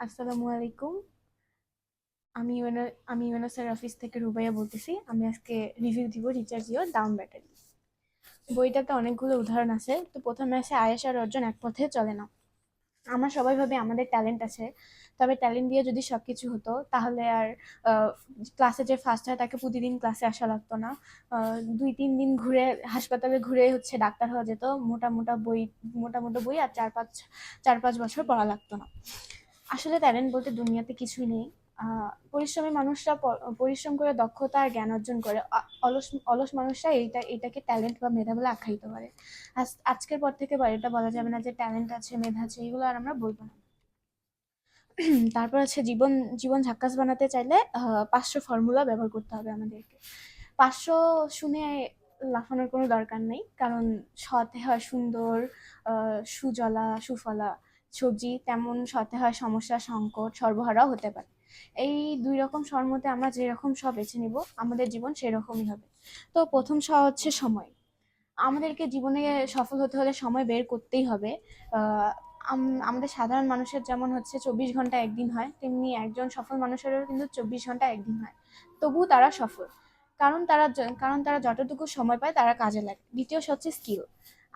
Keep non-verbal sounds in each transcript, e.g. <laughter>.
আসসালামু আলাইকুম আমি ইউএনও আমি ইউএনওসের অফিস থেকে রুবাইয়া বলতেছি। আমি আজকে রিভিউ দিব রিচার্জ ইওর ডাউন ব্যাটারি বইটাতে অনেকগুলো উদাহরণ আছে। তো প্রথমে আসে আয়েস আর অর্জন এক পথে চলে না আমরা সবাই ভাবে আমাদের ট্যালেন্ট আছে। তবে ট্যালেন্ট দিয়ে যদি সব কিছু হতো, তাহলে আর ক্লাসে যে ফার্স্ট হয়, তাকে প্রতিদিন ক্লাসে আসা লাগতো না। দুই, তিন দিন ঘুরে হাসপাতালে ঘুরে হচ্ছে ডাক্তার হওয়া যেত। মোটা মোটা বই, মোটা মোটা বই আর চার পাঁচ চার পাঁচ বছর পড়া লাগতো না। আসলে ট্যালেন্ট বলতে দুনিয়াতে কিছুই নেই। পরিশ্রমী মানুষরা পরিশ্রম করে দক্ষতা আর জ্ঞান অর্জন করে। অলস অলস মানুষরা এইটা, এটাকে ট্যালেন্ট বা মেধা বলে আখ্যায়িত করে। আজ- আজকের পর থেকে বা এটা বলা যাবে না যে ট্যালেন্ট আছে, মেধা আছে, এগুলো আর আমরা বলব না। <clears throat> তারপর আছে জীবন জীবন ঝাক্কাস বানাতে চাইলে পাঁচশো ফর্মুলা ব্যবহার করতে হবে আমাদেরকে। পাঁচশো শুনে লাফানোর কোনো দরকার নেই, কারণ সতে হয় সুন্দর সুজলা, সুফলা সবজি, তেমন হয় সমস্যা, সংকট, সর্বহারাও হতে পারে। এই দুই রকম স্বর মধ্যে আমরা যেরকম সব বেছে নিব, আমাদের জীবন সেরকমই হবে। তো প্রথম স হচ্ছে সময়। আমাদেরকে জীবনে সফল হতে হলে সময় বের করতেই হবে। আম- আমাদের সাধারণ মানুষের যেমন হচ্ছে চব্বিশ ঘণ্টা একদিন হয়, তেমনি একজন সফল মানুষেরও কিন্তু চব্বিশ ঘণ্টা একদিন হয়। তবুও তারা সফল। কারণ তারা কারণ তারা যতটুকু সময় পায় তারা কাজে লাগে। দ্বিতীয় হচ্ছে স্কিল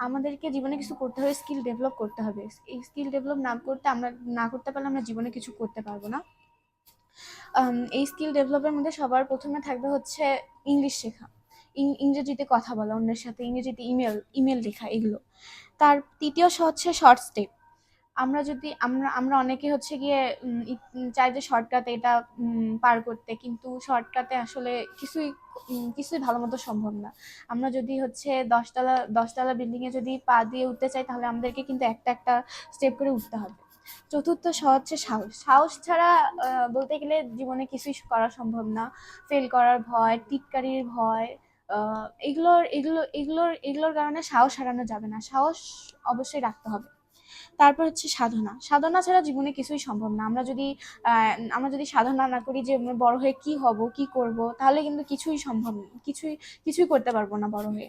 আমাদেরকে জীবনে কিছু করতে হবে স্কিল ডেভেলপ করতে হবে। এই স্কিল ডেভেলপ না করতে আমরা, না করতে পারলে আমরা জীবনে কিছু করতে পারব না। এই স্কিল ডেভেলপের মধ্যে সবার প্রথমে থাকবে হচ্ছে ইংলিশ শেখা। ইংরেজিতে কথা বলা, অন্যের সাথে ইংরেজিতে ইমেল ইমেল লেখা, এগুলো। তার তৃতীয় হচ্ছে শর্ট স্টেপ আমরা যদি, আমরা আমরা অনেকে হচ্ছে গিয়ে চাই যে শর্টকাটে এটা পার করতে। কিন্তু শর্টকাটে আসলে কিছুই কিছুই ভালো মতো সম্ভব না। আমরা যদি হচ্ছে দশতলা দশতলা বিল্ডিং এ যদি পা দিয়ে উঠতে চাই, তাহলে আমাদেরকে কিন্তু একটা একটা স্টেপ করে উঠতে হবে। চতুর্থ স হচ্ছে সাহস। সাহস ছাড়া বলতে গেলে জীবনে কিছুই করা সম্ভব না। ফেল করার ভয়, টিটকারির ভয় এগুলোর, এগুলো, এগুলোর এগুলোর কারণে সাহস হারানো যাবে না। সাহস অবশ্যই রাখতে হবে। তারপর হচ্ছে সাধনা। সাধনা ছাড়া জীবনে কিছুই সম্ভব না। আমরা যদি আমরা যদি সাধনা না করি যে বড় হয়ে কি হব, কি করব, তাহলে কিন্তু কিছুই সম্ভব কিছুই কিছুই করতে পারব না বড় হয়ে।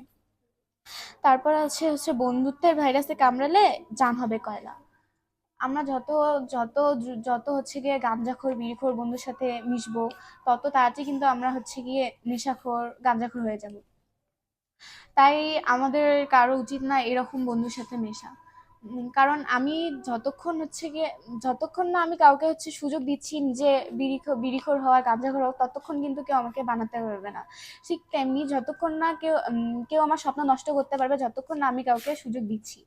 তারপর আছে, হচ্ছে বন্ধুত্বের ভাইরাসে কামড়ালে জান হবে কয়লা। আমরা যত যত যত হচ্ছে গিয়ে গাঁজাখোর, বিড়িখোর বন্ধুর সাথে মিশবো, তত তাড়াতাড়ি কিন্তু আমরা হচ্ছে গিয়ে নেশাখোর, গাঁজাখোর হয়ে যাব। তাই আমাদের কারও উচিত না এরকম বন্ধুর সাথে মেশা। কারণ আমি যতক্ষণ হচ্ছে গিয়ে, যতক্ষণ না আমি কাউকে হচ্ছে সুযোগ দিচ্ছি নিজে বিড়িখোর বিড়িখোর হওয়া গাঁজাখোর হওয়া ততক্ষণ কিন্তু কেউ আমাকে বানাতে পারবে না। ঠিক তেমনি যতক্ষণ না কেউ কেউ আমার স্বপ্ন নষ্ট করতে পারবে, যতক্ষণ না আমি কাউকে সুযোগ দিচ্ছি।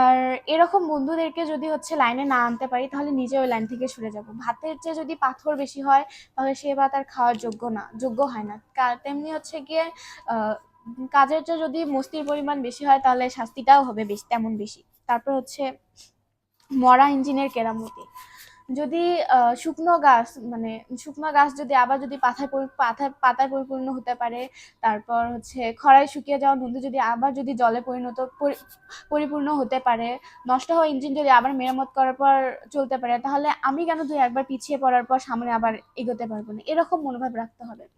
আর এরকম বন্ধুদেরকে যদি হচ্ছে লাইনে না আনতে পারি, তাহলে নিজে ওই লাইন থেকে সরে যাব। ভাতের চেয়ে যদি পাথর বেশি হয়, তাহলে সে ভাত আর খাওয়ার যোগ্য না, যোগ্য হয় না। তেমনি হচ্ছে গিয়ে কাজের চেয়ে যদি মস্তির পরিমাণ বেশি হয়, তাহলে শাস্তিটাও হবে বেশি তেমন বেশি। তারপর হচ্ছে মরা ইঞ্জিনের কেরামতি। যদি শুকনো গাছ মানে শুকনো গাছ যদি আবার যদি পাতায় পরি- পাতায় পরিপূর্ণ হতে পারে, তারপর হচ্ছে খরায় শুকিয়ে যাওয়া নদী যদি আবার যদি জলে পরিণত পরি- পরিপূর্ণ হতে পারে, নষ্ট হওয়া ইঞ্জিন যদি আবার মেরামত করার পর চলতে পারে, তাহলে আমি কেন দুই একবার পিছিয়ে পড়ার পর সামনে আবার এগোতে পারব না? এরকম মনোভাব রাখতে হবে।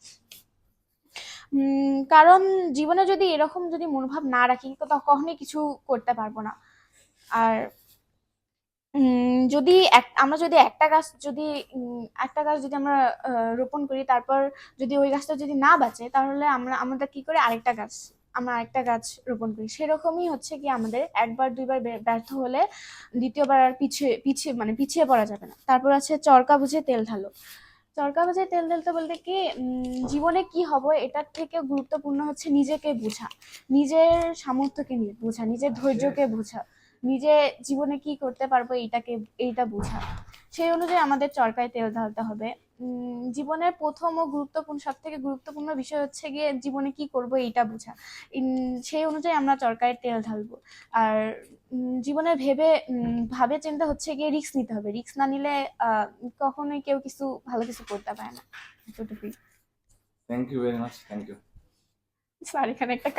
কারণ জীবনে যদি এরকম যদি মনোভাব না রাখি, তো কখনোই কিছু করতে পারব না। আর যদি আমরা যদি একটা গাছ যদি একটা গাছ যদি আমরা রোপণ করি, তারপর যদি ওই গাছটা যদি না বাঁচে, তাহলে আমরা, আমাদের কি করে আরেকটা গাছ, আমরা আরেকটা গাছ রোপণ করি। সেরকমই হচ্ছে কি আমাদের, একবার, দুইবার ব্যর্থ হলে দ্বিতীয়বার আর পিছিয়ে পিছিয়ে মানে পিছিয়ে পড়া যাবে না। তারপর আছে চরকা বুঝে তেল ঢালো। চরকা বুঝে তেল ঢেলতে বলতে কি জীবনে কি হব এটার থেকে গুরুত্বপূর্ণ হচ্ছে নিজেকে বোঝা নিজের সামর্থ্যকে নিয়ে বোঝা নিজের ধৈর্যকে বোঝা নিজে জীবনে কি করতে পারব এইটাকে এইটা বোঝা। সেই অনুযায়ী আমাদের চরকায় তেল ঢালতে হবে। জীবনের প্রথম ও গুরুত্বপূর্ণ সব থেকে গুরুত্বপূর্ণ বিষয় হচ্ছে গিয়ে জীবনে কি করব এইটা বোঝা। সেই অনুযায়ী আমরা চরকায় তেল ঢালবো। আর জীবনে ভেবে ভাবে চিন্তা হচ্ছে গিয়ে রিস্ক নিতে হবে। রিস্ক না নিলে কখনোই কেউ কিছু ভালো কিছু করতে পারে না। এতটুকুই। Thank you very much thank you sir এখানে একটা